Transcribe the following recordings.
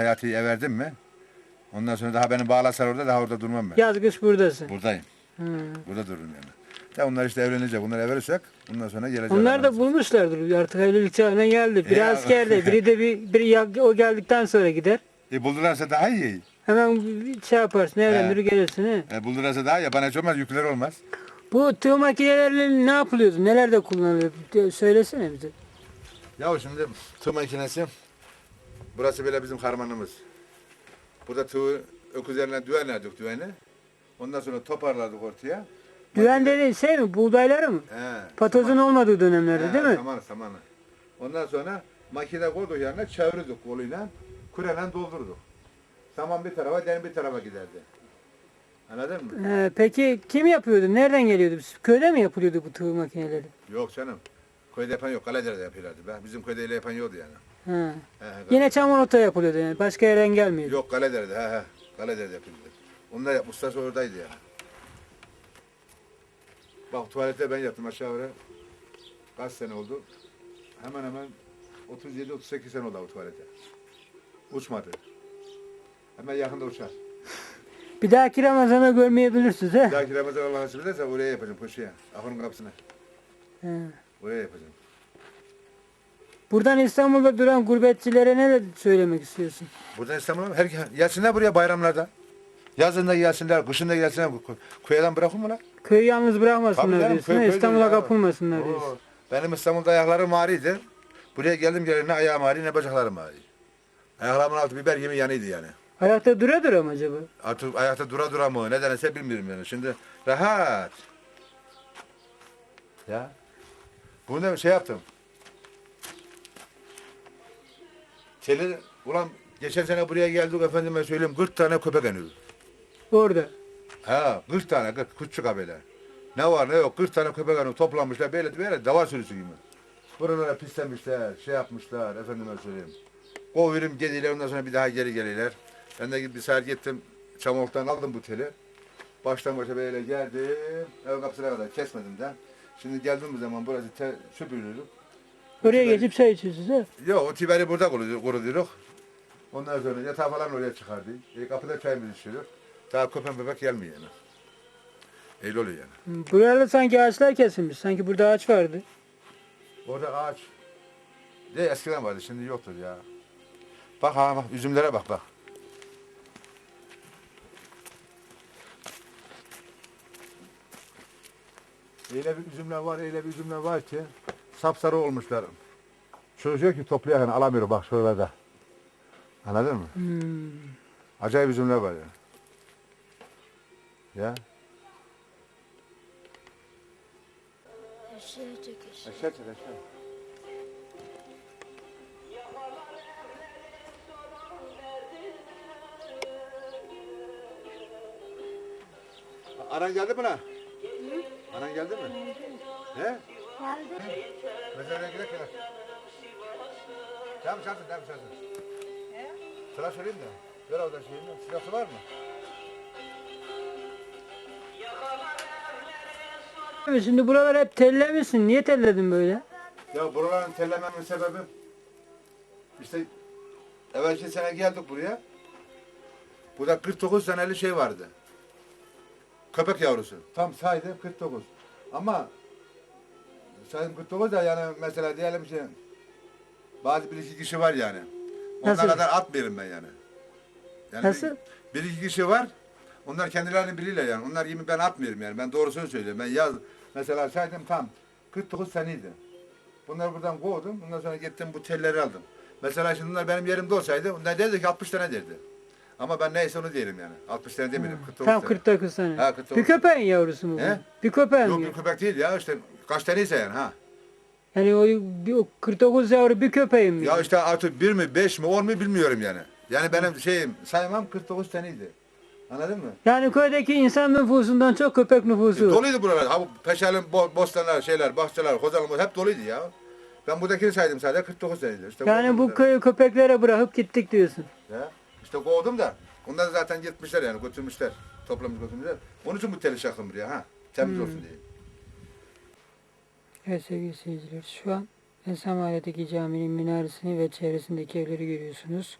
Hayatı everdim mi? Ondan sonra daha beni bağlasan orada daha orada durmam ben. Yaz kış buradasın. Buradayım. Hı. Burada dururum yani. Ya onlar işte evlenecek. Bunları evlenirsek bundan sonra gelecek. Onlar da bulmuşlardır artık evlilik çağına geldi. Biri Ya. askerde, biri de bir, biri ya- o geldikten sonra gider. E buldularsa daha iyi. Hemen bir şey yaparsın, evlenir gelirsin. He. E buldularsa daha iyi. Bana hiç olmaz. Yükler olmaz. Bu tığ makinelerle ne yapılıyordu? Nelerde kullanılıyor? De- Söylesene bize. Ya şimdi tığ makinesi. Burası böyle bizim harmanımız. Burada tığı öküzlerine düğenlerdik düğeni. Ondan sonra toparladık ortaya. Düven dediğin şey mi? Buğdayları mı? He, Patozun olmadığı dönemlerde He, değil mi? Samanı samanı. Ondan sonra makine koyduk yerine çevirdik koluyla. Kureyle doldurduk. Saman bir tarafa, den bir tarafa giderdi. Anladın mı? Ee, peki kim yapıyordu? Nereden geliyordu? Köyde mi yapılıyordu bu tığ makineleri? Yok canım. Köyde yapan yok. Kaledere'de yapıyorlardı. be. Bizim köyde öyle yapan yoktu yani. Ha. He, he, Yine Çamolot'ta yapılıyordu yani. Başka yerden gelmiyordu. Yok Kaledere'de. He he. Kaledere'de yapıyordu. Onlar yap, ustası oradaydı yani. Bak tuvalette ben yaptım aşağı yukarı. Kaç sene oldu? Hemen hemen 37-38 sene oldu bu tuvalete. Uçmadı. Hemen yakında uçar. Bir dahaki Ramazan'ı görmeyebilirsiniz. He? Bir dahaki Ramazan Allah nasip ederse oraya yapacağım koşuya. Ahırın kapısına. He. Oraya yapacağım. Buradan İstanbul'da duran gurbetçilere ne söylemek istiyorsun? Buradan İstanbul'a her gelsinler buraya bayramlarda. Yazın da gelsinler, kışın da gelsinler. Kö- Köyden bırakın mı lan? Köyü yalnız Tabii bırakmasınlar canım, diyorsun. köy- İstanbul'a kapılmasınlar diyorsun. Benim İstanbul'da ayaklarım ağrıydı. Buraya geldim geleli ne ayağım ağrıyor ne bacaklarım ağrıyor. Ayaklarımın altı biber gibi yanıydı yani. Ayakta dura dura mı acaba? Artık ayakta dura dura mı ne denese bilmiyorum yani. Şimdi rahat. Ya. Bunu da şey yaptım. Teli, ulan geçen sene buraya geldik efendime söyleyeyim 40 tane köpek eniyor. Orada. Ha 40 tane 40 küçük abiler. Ne var ne yok 40 tane köpek hanım toplanmışlar böyle böyle dava sürüsü gibi. Buralara pislemişler, şey yapmışlar efendime söyleyeyim. Kovuyorum geliyorlar ondan sonra bir daha geri geliyorlar. Ben de bir sefer gittim Çamoluk'tan aldım bu teli. Baştan başa böyle geldim. Ev kapısına kadar kesmedim de. Şimdi geldiğim zaman burası süpürüldük. Oraya geçip çay içiyorsunuz ha? Yok o tiberi burada kuruduk. Ondan sonra yatağı falan oraya çıkardı. E, kapıda çayımızı içiyoruz. Daha köpek bebek gelmiyor yani. Öyle oluyor yani. Buralarda sanki ağaçlar kesilmiş. Sanki burada ağaç vardı. Orada ağaç. De eskiden vardı şimdi yoktur ya. Bak ha bak üzümlere bak bak. Öyle bir üzümler var, öyle bir üzümler var ki sapsarı olmuşlar. Çocuk ki toplayan alamıyor bak şuralarda. Anladın mı? Hmm. Acayip üzümler var ya. Ya. Aşağı çek aşağı. Anan geldi mi lan? Anan geldi mi? He? Geldi. Mesela gidelim ya. Tamam çalsın, tamam çalsın. Sıra söyleyeyim de. Ver oradan şeyini. Sırası var mı? Şimdi buralar hep tellemişsin. Niye telledin böyle? Ya buraların tellememin sebebi işte evvelki sene geldik buraya. Burada 49 seneli şey vardı. Köpek yavrusu. Tam saydım 49. Ama saydım 49 da yani mesela diyelim ki bazı bir iki kişi var yani. Onlar Nasıl? kadar atmıyorum ben yani. yani Nasıl? Bir, bir iki kişi var. Onlar kendilerini bilirler yani. Onlar gibi ben atmıyorum yani. Ben doğrusunu söylüyorum. Ben yaz mesela saydım tam 49 seneydi. Bunları buradan kovdum. Ondan sonra gittim bu telleri aldım. Mesela şimdi bunlar benim yerimde olsaydı onlar derdi ki 60 tane derdi. Ama ben neyse onu diyelim yani. 60 tane demiyorum. 49 Tam tane. 49 sene. Ha, 49. Bir köpeğin yavrusu mu bu? He? Bir köpeğin Yok mi? bir köpek değil ya işte kaç taneyse yani ha. Yani o, bir- o 49 yavru bir köpeğin mi? Ya işte artık bir mi beş mi on mu bilmiyorum yani. Yani benim şeyim saymam 49 taneydi. Anladın mı? Yani köydeki insan nüfusundan çok köpek nüfusu. Doluydu buralar. Ha bu peşalım, bo bostanlar, şeyler, bahçeler, kozalım hep doluydu ya. Ben buradakini saydım sadece 49 taneydi. İşte Yani kovdum bu da. köyü köpeklere bırakıp gittik diyorsun. Ya, işte kovdum da. Onlar da zaten gitmişler yani götürmüşler. Toplamış götürmüşler. Onun için bu teli çaktım buraya ha. Temiz Hmm. olsun diye. Evet sevgili seyirciler şu an Esamale'deki caminin minaresini ve çevresindeki evleri görüyorsunuz.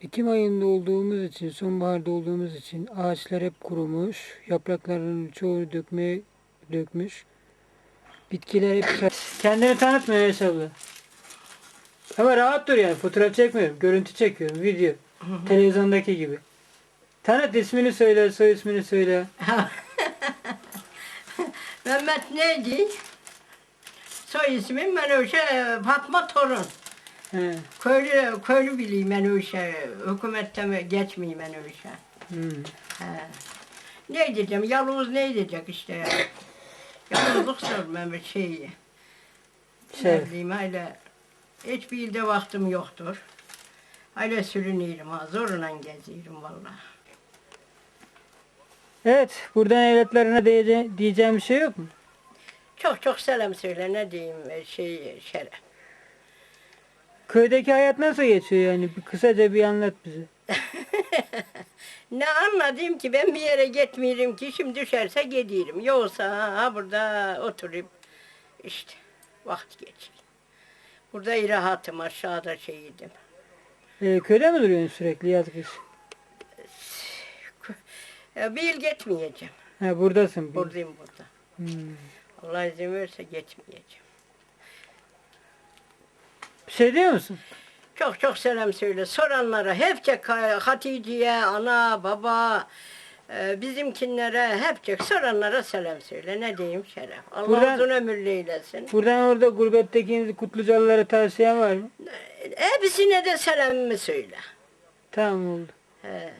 Ekim ayında olduğumuz için, sonbaharda olduğumuz için ağaçlar hep kurumuş, yapraklarının çoğu dökme, dökmüş. Bitkiler hep... Kendini tanıtmıyor Esamale. Ama rahat dur yani. Fotoğraf çekmiyorum. Görüntü çekiyorum. Video. Televizyondaki gibi. Tanıt ismini söyle, soy ismini söyle. Mehmet neydi? Soy ismim Menuşe Fatma Torun. He. Köylü, köylü bileyim Menuşe. Hükümette geçmeyeyim Menuşe. Hmm. He. Ne diyeceğim? Yalnız ne diyecek işte ya. Yalnızlık sormam şeyi. Şey. Ne bileyim öyle. Hiçbir ilde vaktim yoktur. Öyle sürünüyorum ha. Zorla geziyorum vallahi. Evet, buradan evlatlarına diyece- diyeceğim bir şey yok mu? Çok çok selam söyle ne diyeyim e, şey şeref. Köydeki hayat nasıl geçiyor yani? Bir kısaca bir anlat bize. Ne anladım ki ben bir yere gitmiyorum ki şimdi düşerse gidiyorum. Yoksa ha burada oturup işte vakit geçireyim. Burada rahatım aşağıda şeydim. Ee, köyde mi duruyorsun sürekli yaz kış? Ya bir yıl gitmeyeceğim. Ha buradasın. Buradayım burada. Hmm. Allah izin verirse geçmeyeceğim. Bir şey diyor musun? Çok çok selam söyle. Soranlara hepçe Hatice'ye, ana, baba, e, bizimkinlere hepçe soranlara selam söyle. Ne diyeyim şeref. Allah Buradan- uzun ömürlü eylesin. Buradan orada gurbetteki Kutlucalılara tavsiyen var mı? Hepsine de selamımı söyle. Tamam oldu. He.